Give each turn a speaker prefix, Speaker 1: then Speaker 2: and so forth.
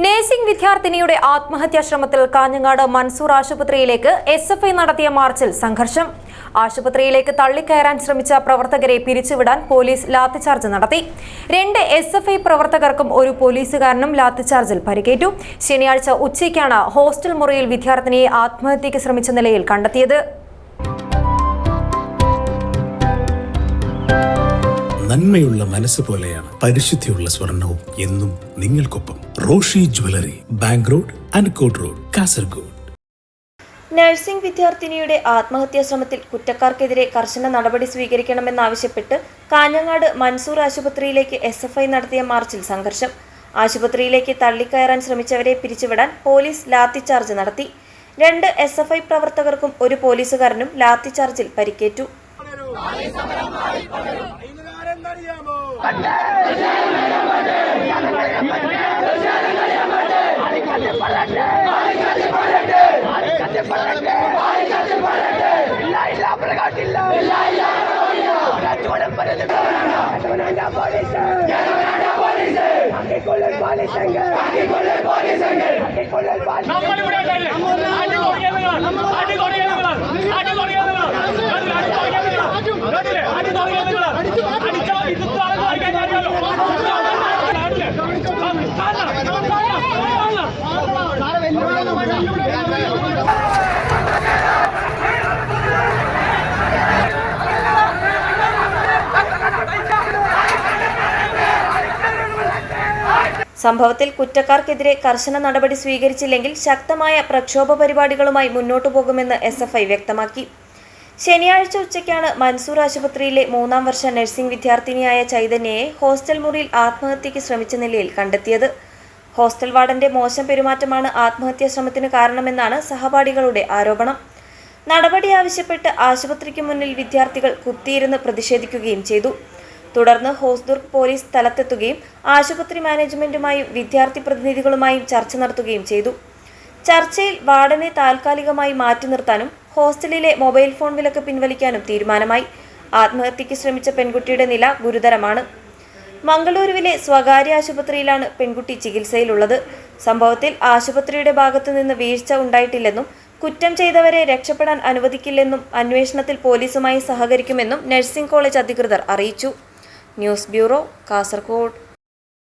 Speaker 1: Nursing വിദ്യാർത്ഥിനിയുടെ ആത്മഹത്യാ ശ്രമത്തിൽ കാഞ്ഞങ്ങാട് മൻസൂർ ആശുപത്രിയിലേക്ക് എസ് എഫ് ഐ നടത്തിയ മാർച്ചിൽ സംഘർഷം. ആശുപത്രിയിലേക്ക് തള്ളിക്കയറാൻ ശ്രമിച്ച പ്രവർത്തകരെ പിരിച്ചുവിടാൻ പോലീസ് ലാത്തിചാർജ് നടത്തി. രണ്ട് എസ് എഫ് ഐ പ്രവർത്തകർക്കും ഒരു പോലീസുകാരനും ലാത്തിചാർജിൽ പരിക്കേറ്റു. ശനിയാഴ്ച ഉച്ചയ്ക്കാണ് ഹോസ്റ്റൽ മുറിയിൽ വിദ്യാർത്ഥിനിയെ ആത്മഹത്യയ്ക്ക് ശ്രമിച്ച നിലയിൽ കണ്ടെത്തിയത്.
Speaker 2: നന്മയുള്ള മനസ്സ് പോലെയാണ് പരിശുദ്ധിയുള്ള സ്വർണവും എന്നും നിങ്ങൾക്കൊപ്പം Roshi jewellery bank road Ankot road Kasaragod.
Speaker 3: Nursing വിദ്യാർത്ഥിനിയുടെ ആത്മഹത്യാ ശ്രമത്തിൽ കുറ്റക്കാർക്കെതിരെ കർശന നടപടി സ്വീകരിക്കണമെന്നാവശ്യപ്പെട്ട് കാഞ്ഞങ്ങാട് മൻസൂർ ആശുപത്രിയിലേക്ക് എസ് എഫ് ഐ നടത്തിയ മാർച്ചിൽ സംഘർഷം. ആശുപത്രിയിലേക്ക് തള്ളിക്കയറാൻ ശ്രമിച്ചവരെ പിരിച്ചുവിടാൻ പോലീസ് ലാത്തിചാർജ് നടത്തി. രണ്ട് എസ് എഫ് ഐ പ്രവർത്തകർക്കും ഒരു പോലീസുകാരനും ലാത്തിചാർജിൽ പരിക്കേറ്റു.
Speaker 4: போலீஸ் போலீஸ் போலீஸ் போலீஸ்
Speaker 3: സംഭവത്തിൽ കുറ്റക്കാർക്കെതിരെ കർശന നടപടി സ്വീകരിച്ചില്ലെങ്കിൽ ശക്തമായ പ്രക്ഷോഭ പരിപാടികളുമായി മുന്നോട്ടു പോകുമെന്ന് എസ് എഫ് ഐ വ്യക്തമാക്കി. ശനിയാഴ്ച ഉച്ചയ്ക്കാണ് മൻസൂർ ആശുപത്രിയിലെ മൂന്നാം വർഷ നഴ്സിംഗ് വിദ്യാർത്ഥിനിയായ ചൈതന്യയെ ഹോസ്റ്റൽ മുറിയിൽ ആത്മഹത്യയ്ക്ക് ശ്രമിച്ച നിലയിൽ കണ്ടെത്തിയത്. ഹോസ്റ്റൽ വാർഡന്റെ മോശം പെരുമാറ്റമാണ് ആത്മഹത്യാ ശ്രമത്തിന് കാരണമെന്നാണ് സഹപാഠികളുടെ ആരോപണം. നടപടി ആവശ്യപ്പെട്ട് ആശുപത്രിക്ക് മുന്നിൽ വിദ്യാർത്ഥികൾ കുത്തിയിരുന്ന് പ്രതിഷേധിക്കുകയും ചെയ്തു. തുടർന്ന് ഹോസ്ദുർഗ് പോലീസ് സ്ഥലത്തെത്തുകയും ആശുപത്രി മാനേജ്മെന്റുമായും വിദ്യാർത്ഥി പ്രതിനിധികളുമായും ചർച്ച നടത്തുകയും ചെയ്തു. ചർച്ചയിൽ വാർഡനെ താൽക്കാലികമായി മാറ്റി നിർത്താനും ഹോസ്റ്റലിലെ മൊബൈൽ ഫോൺ വിലക്ക് പിൻവലിക്കാനും തീരുമാനമായി. ആത്മഹത്യയ്ക്ക് ശ്രമിച്ച പെൺകുട്ടിയുടെ നില ഗുരുതരമാണ്. മംഗളൂരുവിലെ സ്വകാര്യ ആശുപത്രിയിലാണ് പെൺകുട്ടി ചികിത്സയിലുള്ളത്. സംഭവത്തിൽ ആശുപത്രിയുടെ ഭാഗത്തുനിന്ന് വീഴ്ച ഉണ്ടായിട്ടില്ലെന്നും കുറ്റം ചെയ്തവരെ രക്ഷപ്പെടാൻ അനുവദിക്കില്ലെന്നും അന്വേഷണത്തിൽ പോലീസുമായി സഹകരിക്കുമെന്നും നഴ്സിംഗ് കോളേജ് അധികൃതർ അറിയിച്ചു. News bureau Kasaragod